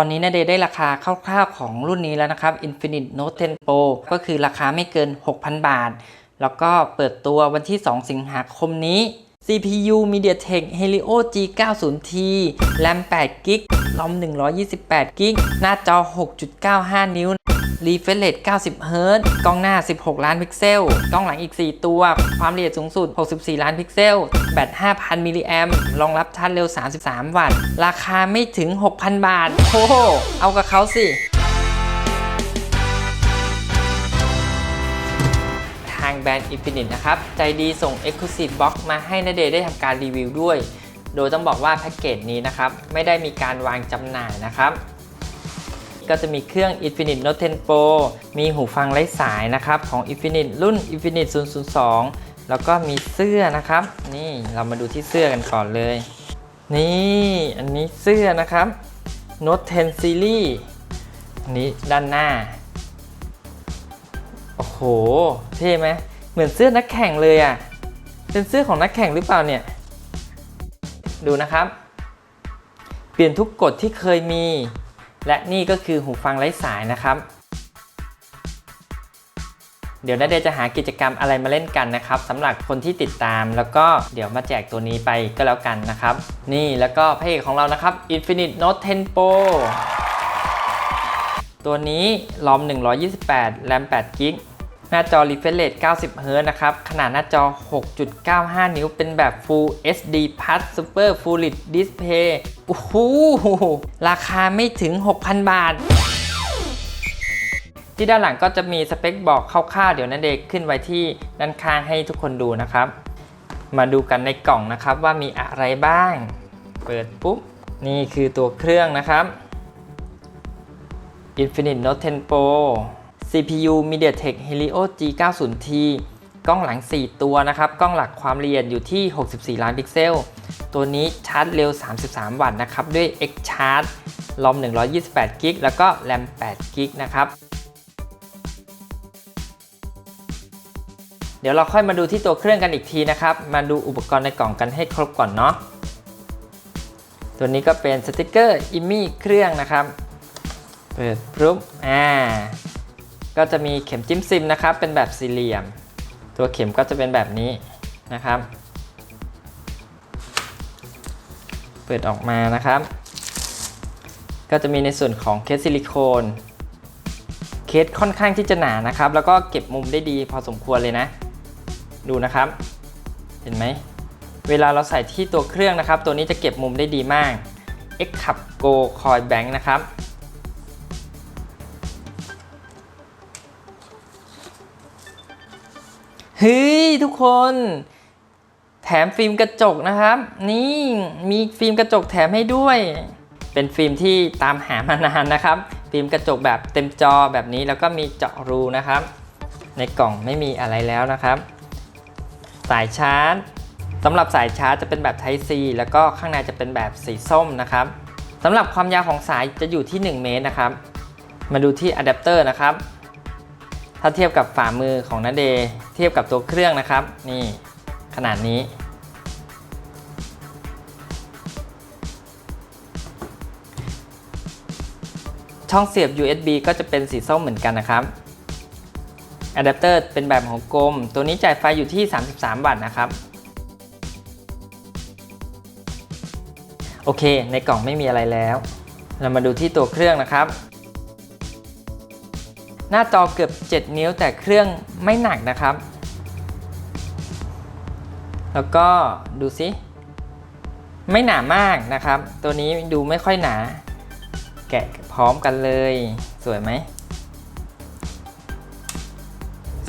ตอนนี้นาเดได้ราคาคร่าวๆของรุ่นนี้แล้วนะครับ Infinite Note 10 Pro ก็คือราคาไม่เกิน 6,000 บาท แล้วก็เปิดตัววันที่ 2 สิงหาคมนี้ CPU MediaTek Helio G90T RAM 8 GB ROM 128 GB หน้าจอ 6.95 นิ้ว Refresh Rate 90 Hz กล้องหน้า 16 ล้านพิกเซล กล้องหลังอีก 4 ตัว ความละเอียดสูงสุด 64 ล้านพิกเซล แบต 5,000 มิลลิแอมรองรับชาร์จเร็ว 33 วัตต์ ราคาไม่ถึง 6,000 บาท โอ้โห เอากับเขาสิทางแบรนด์ Infinite นะครับ ใจดีส่ง Exclusive Box มาให้นเดชน์ได้ทำการรีวิวด้วย โดยต้องบอกว่าแพ็กเกจนี้นะครับ ไม่ได้มีการวางจำหน่ายนะครับ ก็จะมีเครื่อง Infinite Note 10 Pro มีหูฟังไร้สายนะครับของ Infinite รุ่น Infinite 002 แล้วก็มีเสื้อนะครับ นี่เรามาดูที่เสื้อกันก่อนเลย นี่อันนี้เสื้อนะครับ Note 10 Series อันนี้ด้านหน้า โอ้โห เท่ไหมเหมือนเสื้อนักแข่งเลยอะ่ะ เป็นเสื้อของนักแข่งหรือเปล่าเนี่ย ดูนะครับ เปลี่ยนทุกกฎที่เคยมี และนี่ก็คือหูฟังไร้สายนะครับ เดี๋ยวนาเดจะหากิจกรรมอะไรมาเล่นกันนะครับสำหรับคนที่ติดตามแล้วก็เดี๋ยวมาแจกตัวนี้ไปก็แล้วกันนะครับ นี่แล้วก็พระเอกของเรานะครับ Infinite Note 10 Pro ตัวนี้รอม 128 แรม8กิก หน้าจอ refresh rate 90 Hz นะครับ ขนาดหน้าจอ 6.95 นิ้ว เป็นแบบ Full HD Plus Super Full HD Display โอ้โห ราคาไม่ถึง 6,000 บาท ที่ด้านหลังก็จะมีสเปคบอกคร่าวๆ เดี๋ยวนันเดกขึ้นไว้ที่ด้านข้างให้ทุกคนดูนะครับ มาดูกันในกล่องนะครับว่ามีอะไรบ้าง เปิดปุ๊บ นี่คือตัวเครื่องนะครับ Infinite Note 10 Pro CPU MediaTek Helio G90T กล้องหลัง 4 ตัวนะครับ กล้องหลักความละเอียดอยู่ที่ 64 ล้านพิกเซล ตัวนี้ชาร์จเร็ว 33 วัตต์นะครับ ด้วย X Charge ROM 128 g b แล้วก็ RAM 8 g b นะครับ เดี๋ยวเราค่อยมาดูที่ตัวเครื่องกันอีกทีนะครับ มาดูอุปกรณ์ในกล่องกันให้ครบก่อนเนาะ ตัวนี้ก็เป็นสติกเกอร์อิมมี่เครื่องนะครับ เปิดปุ๊บอ่า ก็จะมีเข็มจิ้มซิมนะครับ เป็นแบบสี่เหลี่ยม ตัวเข็มก็จะเป็นแบบนี้นะครับ เปิดออกมานะครับ ก็จะมีในส่วนของเคสซิลิโคนเคสค่อนข้างที่จะหนานะครับ แล้วก็เก็บมุมได้ดีพอสมควรเลยนะ ดูนะครับ เห็นไหม เวลาเราใส่ที่ตัวเครื่องนะครับ ตัวนี้จะเก็บมุมได้ดีมาก X c u p Go Coil Bank นะครับ เฮ้ยทุกคน แถมฟิล์มกระจกนะครับ นี่มีฟิล์มกระจกแถมให้ด้วย เป็นฟิล์มที่ตามหามานานนะครับ ฟิล์มกระจกแบบเต็มจอแบบนี้แล้วก็มีเจาะรูนะครับ ในกล่องไม่มีอะไรแล้วนะครับ สายชาร์จสำหรับสายชาร์จจะเป็นแบบ Type C แล้วก็ข้างในจะเป็นแบบสีส้มนะครับสำหรับความยาวของสายจะอยู่ที่ 1 เมตรนะครับ มาดูที่อะแดปเตอร์นะครับ ถ้าเทียบกับฝ่ามือของนาเดย์เทียบกับตัวเครื่องนะครับ นี่ขนาดนี้ ช่องเสียบ USB ก็จะเป็นสีส้มเหมือนกันนะครับอะแดปเตอร์เป็นแบบของกลม ตัวนี้จ่ายไฟอยู่ที่ 33 วัตต์นะครับ โอเค ในกล่องไม่มีอะไรแล้ว เรามาดูที่ตัวเครื่องนะครับ หน้าจอเกือบ 7 นิ้วแต่เครื่องไม่หนักนะครับ แล้วก็ดูซิไม่หนามากนะครับ ตัวนี้ดูไม่ค่อยหนา แกะพร้อมกันเลย สวยไหม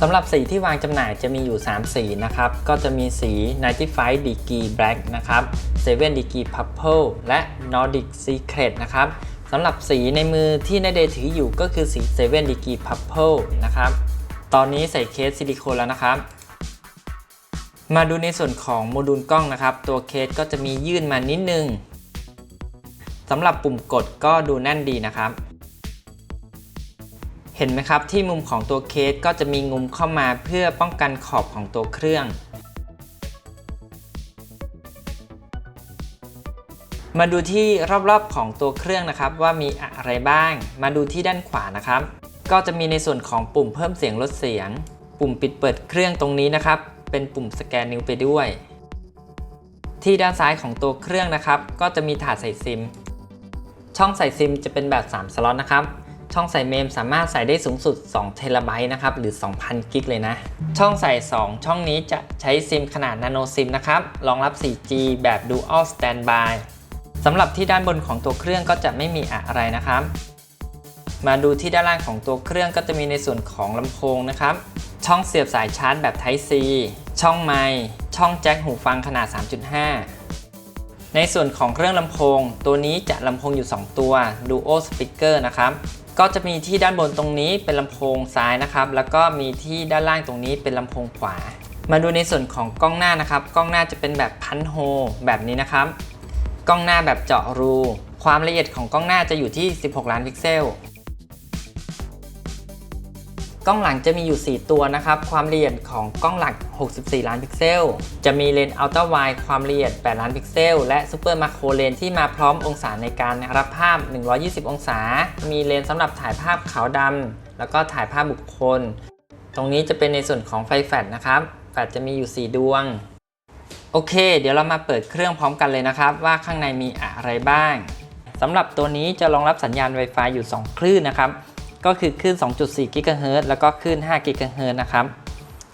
สำหรับสีที่วางจำหน่ายจะมีอยู่ 3 สีนะครับ ก็จะมีสี 95 Degree Black นะครับ7 Degree Purple และ Nordic Secret นะครับ สำหรับสีในมือที่นเดถืออยู่ก็คือสี7 Degree Purple นะครับ ตอนนี้ใส่เคสซิลิโคนแล้วนะครับ มาดูในส่วนของโมดูลกล้องนะครับ ตัวเคสก็จะมียื่นมานิดนึงสำหรับปุ่มกดก็ดูแน่นดีนะครับ เห็นไหมครับที่มุมของตัวเคสก็จะมีงุมเข้ามาเพื่อป้องกันขอบของตัวเครื่อง มาดูที่รอบๆของตัวเครื่องนะครับ ว่ามีอะไรบ้าง มาดูที่ด้านขวานะครับ ก็จะมีในส่วนของปุ่มเพิ่มเสียงลดเสียง ปุ่มปิดเปิดเครื่องตรงนี้นะครับ เป็นปุ่มสแกนนิ้วไปด้วย ที่ด้านซ้ายของตัวเครื่องนะครับ ก็จะมีถาดใส่ซิม ช่องใส่ซิมจะเป็นแบบ 3 สล็อตนะครับช่องใส่เมมสามารถใส่ได้สูงสุด2เทราไบต์นะครับ หรือ 2,000 กิกเลยนะ ช่องใส่ 2 ช่องนี้จะใช้ซิมขนาดนาโนซิมนะครับ รองรับ 4G แบบ Dual Standby สำหรับที่ด้านบนของตัวเครื่องก็จะไม่มีอะไรนะครับ มาดูที่ด้านล่างของตัวเครื่องก็จะมีในส่วนของลำโพงนะครับ ช่องเสียบสายชาร์จแบบ Type C ช่องไมค์ช่องแจ็คหูฟังขนาด 3.5 ในส่วนของเครื่องลำโพง ตัวนี้จะลำโพงอยู่ 2 ตัว Duo Speaker นะครับก็จะมีที่ด้านบนตรงนี้เป็นลำโพงซ้ายนะครับ แล้วก็มีที่ด้านล่างตรงนี้เป็นลำโพงขวา มาดูในส่วนของกล้องหน้านะครับ กล้องหน้าจะเป็นแบบพันโฮแบบนี้นะครับ กล้องหน้าแบบเจาะรู ความละเอียดของกล้องหน้าจะอยู่ที่ 16 ล้านพิกเซล กล้องหลังจะมีอยู่ 4 ตัวนะครับ ความละเอียดของกล้องหลัก 64 ล้านพิกเซล จะมีเลนส์อัลตร้าไวด์ความละเอียด 8 ล้านพิกเซล และซูเปอร์มาโครเลนที่มาพร้อมองศาในการรับภาพ 120 องศา มีเลนส์สำหรับถ่ายภาพขาวดำแล้วก็ถ่ายภาพบุคคล ตรงนี้จะเป็นในส่วนของไฟแฟลชนะครับ แฟลชจะมีอยู่ 4 ดวง โอเค เดี๋ยวเรามาเปิดเครื่องพร้อมกันเลยนะครับ ว่าข้างในมีอะไรบ้างสำหรับตัวนี้จะรองรับสัญญาณ Wi-Fi อยู่ 2 คลื่นนะครับ ก็คือคลื่น 2.4 GHz แล้วก็คลื่น 5 GHz นะครับ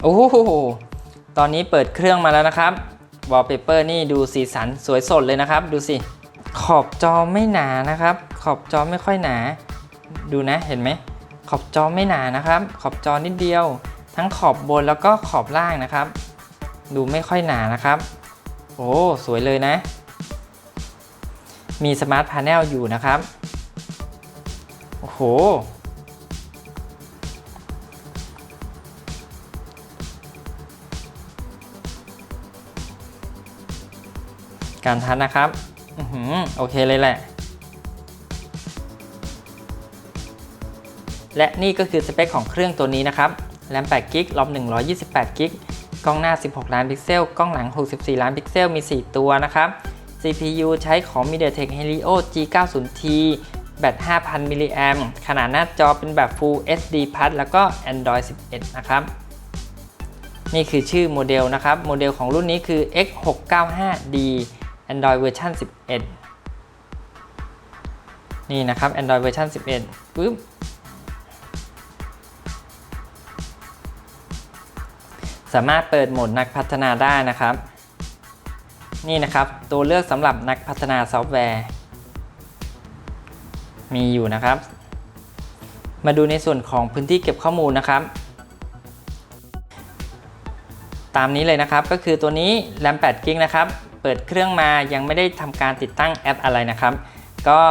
โอ้โห ตอนนี้เปิดเครื่องมาแล้วนะครับวอลเปเปอร์นี่ดูสีสันสวยสดเลยนะครับ ดูสิ ขอบจอไม่หนานะครับ ขอบจอไม่ค่อยหนา ดูนะเห็นไหม ขอบจอไม่หนานะครับ ขอบจอนิดเดียว ทั้งขอบบนแล้วก็ขอบล่างนะครับ ดูไม่ค่อยหนานะครับ โอ้ สวยเลยนะ มีสมาร์ทพาเนลอยู่นะครับ โอ้โห การทัดนะครับอือหือโอเคเลยแหละ และนี่ก็คือสเปคของเครื่องตัวนี้นะครับ แรม8กิกรอม128กิก กล้องหน้า 16 ล้านพิกเซล กล้องหลัง 64 ล้านพิกเซล มี 4 ตัวนะครับ CPU ใช้ของ MediaTek Helio G90T แบต 5,000 มิลลิแอมขนาดหน้าจอเป็นแบบ Full HD Plus แล้วก็ Android 11 นะครับ นี่คือชื่อโมเดลนะครับ โมเดลของรุ่นนี้คือ X695D Android เวอร์ชัน11 นี่นะครับ Android เวอร์ชัน11ปึ๊บามารถเปิดโหมดนักพัฒนาได้นะครับ นี่นะครับตัวเลือกสำหรับนักพัฒนาซอฟต์แวร์ มีอยู่นะครับ มาดูในส่วนของพื้นที่เก็บข้อมูลนะครับ ตามนี้เลยนะครับก็คือตัวนี้แรม8กิกนะครับเปิดเครื่องมายังไม่ได้ทำการติดตั้งแอปอะไรนะครับ ก็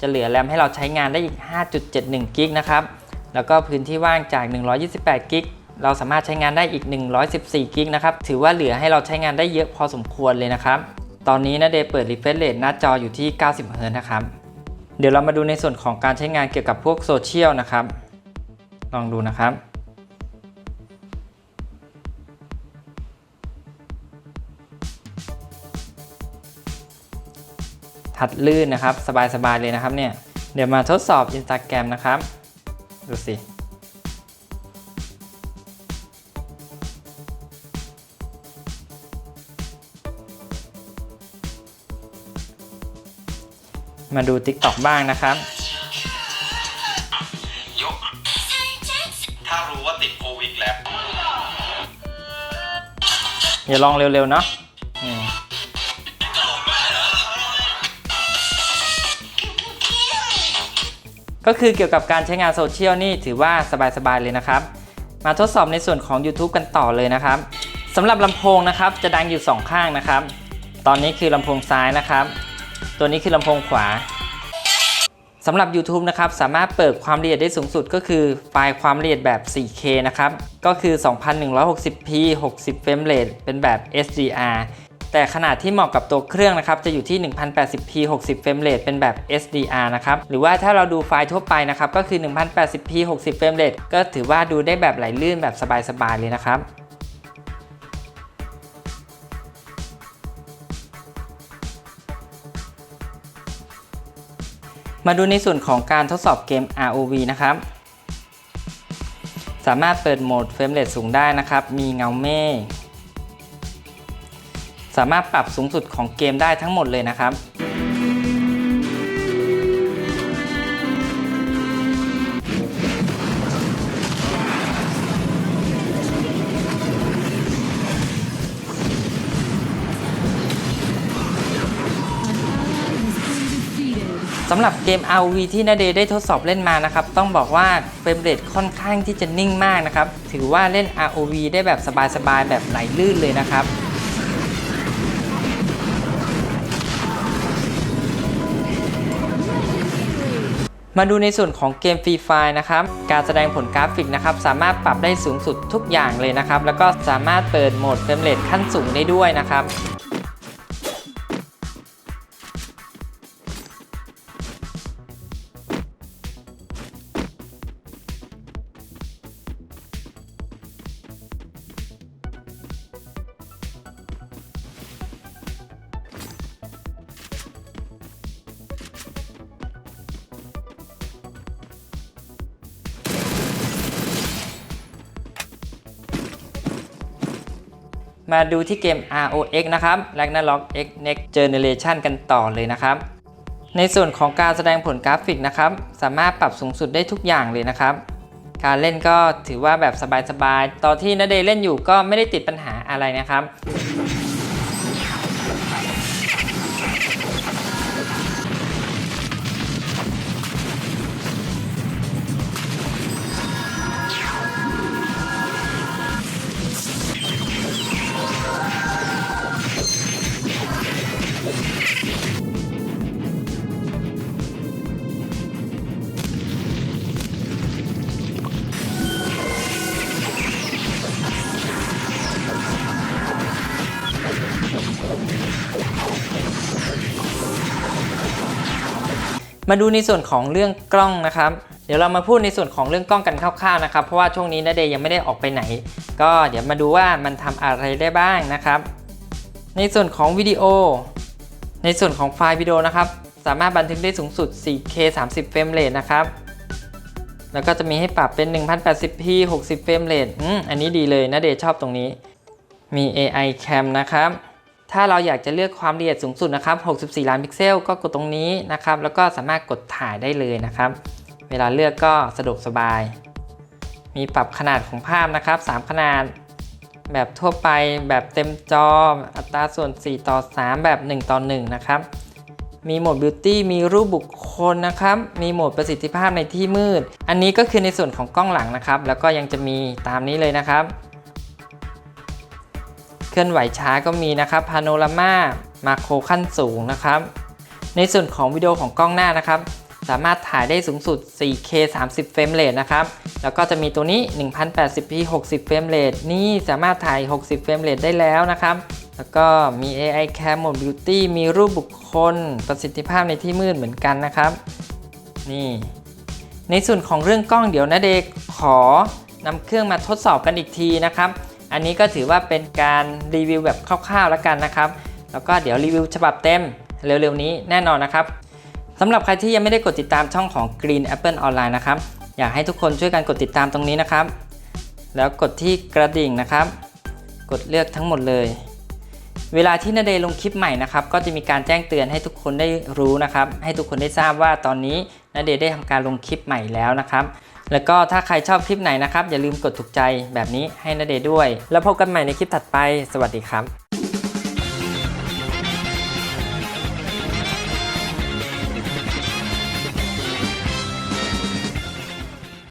จะเหลือแรมให้เราใช้งานได้อีก 5.71 กิกนะครับ แล้วก็พื้นที่ว่างจาก 128 กิก เราสามารถใช้งานได้อีก 114กิกนะครับ ถือว่าเหลือให้เราใช้งานได้เยอะพอสมควรเลยนะครับ ตอนนี้นะเดย์เปิด refresh rate หน้าจออยู่ที่ 90 Hz นะครับ เดี๋ยวเรามาดูในส่วนของการใช้งานเกี่ยวกับพวกโซเชียลนะครับ ลองดูนะครับถัดลื่นนะครับ สบายๆเลยนะครับเนี่ย เดี๋ยวมาทดสอบ Instagram นะครับ ดูสิ มาดู TikTok บ้างนะครับ ยก ถ้ารู้ว่าติดโควิดแล้ว อย่าลองเร็วๆเนาะอืมก็คือเกี่ยวกับการใช้งานโซเชียลนี่ถือว่าสบายๆเลยนะครับ มาทดสอบในส่วนของ YouTube กันต่อเลยนะครับสำหรับลำโพงนะครับจะดังอยู่ 2 ข้างนะครับ ตอนนี้คือลำโพงซ้ายนะครับ ตัวนี้คือลำโพงขวาสำหรับ YouTube นะครับ สามารถเปิดความละเอียดได้สูงสุดก็คือไฟล์ความละเอียดแบบ 4K นะครับ ก็คือ 2160p 60 เฟรมเรทเป็นแบบ SDR แต่ขนาดที่เหมาะกับตัวเครื่องนะครับ จะอยู่ที่ 1080p 60 เฟรมเรทเป็นแบบ SDR นะครับ หรือว่าถ้าเราดูไฟล์ทั่วไปนะครับ ก็คือ 1080p 60 เฟรมเรทก็ถือว่าดูได้แบบไหลลื่นแบบสบายๆเลยนะครับ มาดูในส่วนของการทดสอบเกม ROV นะครับ สามารถเปิดโหมดเฟรมเรทสูงได้นะครับ มีเงาเมฆ สามารถปรับสูงสุดของเกมได้ทั้งหมดเลยนะครับ สำหรับเกม ROV ที่นาเดได้ทดสอบเล่นมานะครับ ต้องบอกว่าเฟรมเรทค่อนข้างที่จะนิ่งมากนะครับ ถือว่าเล่น ROV ได้แบบสบายๆ แบบไหลลื่นเลยนะครับมาดูในส่วนของเกมฟรีไฟนะครับ การแสดงผลกราฟิกนะครับ สามารถปรับได้สูงสุดทุกอย่างเลยนะครับ แล้วก็สามารถเปิดโหมดเฟรมเรทขั้นสูงได้ด้วยนะครับ มาดูที่เกม ROX นะครับ Ragnarok X Next Generation กันต่อเลยนะครับ ในส่วนของการแสดงผลกราฟิกนะครับ สามารถปรับสูงสุดได้ทุกอย่างเลยนะครับ การเล่นก็ถือว่าแบบสบายๆ ตอนที่นเดย์เล่นอยู่ก็ไม่ได้ติดปัญหาอะไรนะครับ มาดูในส่วนของเรื่องกล้องนะครับ เดี๋ยวเรามาพูดในส่วนของเรื่องกล้องกันคร่าวๆนะครับ เพราะว่าช่วงนี้นาเดย์ยังไม่ได้ออกไปไหน ก็เดี๋ยวมาดูว่ามันทำอะไรได้บ้างนะครับ ในส่วนของวิดีโอ ในส่วนของไฟล์วิดีโอนะครับ สามารถบันทึกได้สูงสุด 4K 30 เฟรมเรทนะครับ แล้วก็จะมีให้ปรับเป็น 1080p 60 เฟรมเรทอืมอันนี้ดีเลยนะเดชชอบตรงนี้ มี AI Cam นะครับ ถ้าเราอยากจะเลือกความละเอียดสูงสุดนะครับ 64 ล้านพิกเซล ก็กดตรงนี้นะครับ แล้วก็สามารถกดถ่ายได้เลยนะครับ เวลาเลือกก็สะดวกสบาย มีปรับขนาดของภาพนะครับ 3 ขนาด แบบทั่วไป แบบเต็มจอ อัตราส่วน 4 ต่อ 3 แบบ 1 ต่อ 1 นะครับ มีโหมด Beauty มีรูปบุคคลนะครับ มีโหมดประสิทธิภาพในที่มืด อันนี้ก็คือในส่วนของกล้องหลังนะครับ แล้วก็ยังจะมีตามนี้เลยนะครับ ลื่อนไหวช้าก็มีนะครับพาโนรามามาโครขั้นสูงนะครับ ในส่วนของวิดีโอของกล้องหน้านะครับ สามารถถ่ายได้สูงสุด 4K 30 เฟรมเรทนะครับ แล้วก็จะมีตัวนี้ 1080p 60 เฟรมเรทนี่สามารถถ่าย 60 เฟรมเรทได้แล้วนะครับ แล้วก็มี AI Cam Mode Beauty มีรูปบุคคล ประสิทธิภาพในที่มืดเหมือนกันนะครับ นี่ ในส่วนของเรื่องกล้องเดี๋ยวนะเดกขอนำเครื่องมาทดสอบกันอีกทีนะครับ อันนี้ก็ถือว่าเป็นการรีวิวแบบคร่าวๆแล้วกันนะครับ แล้วก็เดี๋ยวรีวิวฉบับเต็มเร็วๆนี้แน่นอนนะครับสำหรับใครที่ยังไม่ได้กดติดตามช่องของ Green Apple Online นะครับ อยากให้ทุกคนช่วยกันกดติดตามตรงนี้นะครับ แล้วกดที่กระดิ่งนะครับ กดเลือกทั้งหมดเลย เวลาที่นาเดย์ลงคลิปใหม่นะครับ ก็จะมีการแจ้งเตือนให้ทุกคนได้รู้นะครับ ให้ทุกคนได้ทราบว่าตอนนี้นาเดย์ได้ทำการลงคลิปใหม่แล้วนะครับ แล้วก็ถ้าใครชอบคลิปไหนนะครับ อย่าลืมกดถูกใจแบบนี้ให้นาเดย์ด้วย แล้วพบกันใหม่ในคลิปถัดไป สวัสดีครับ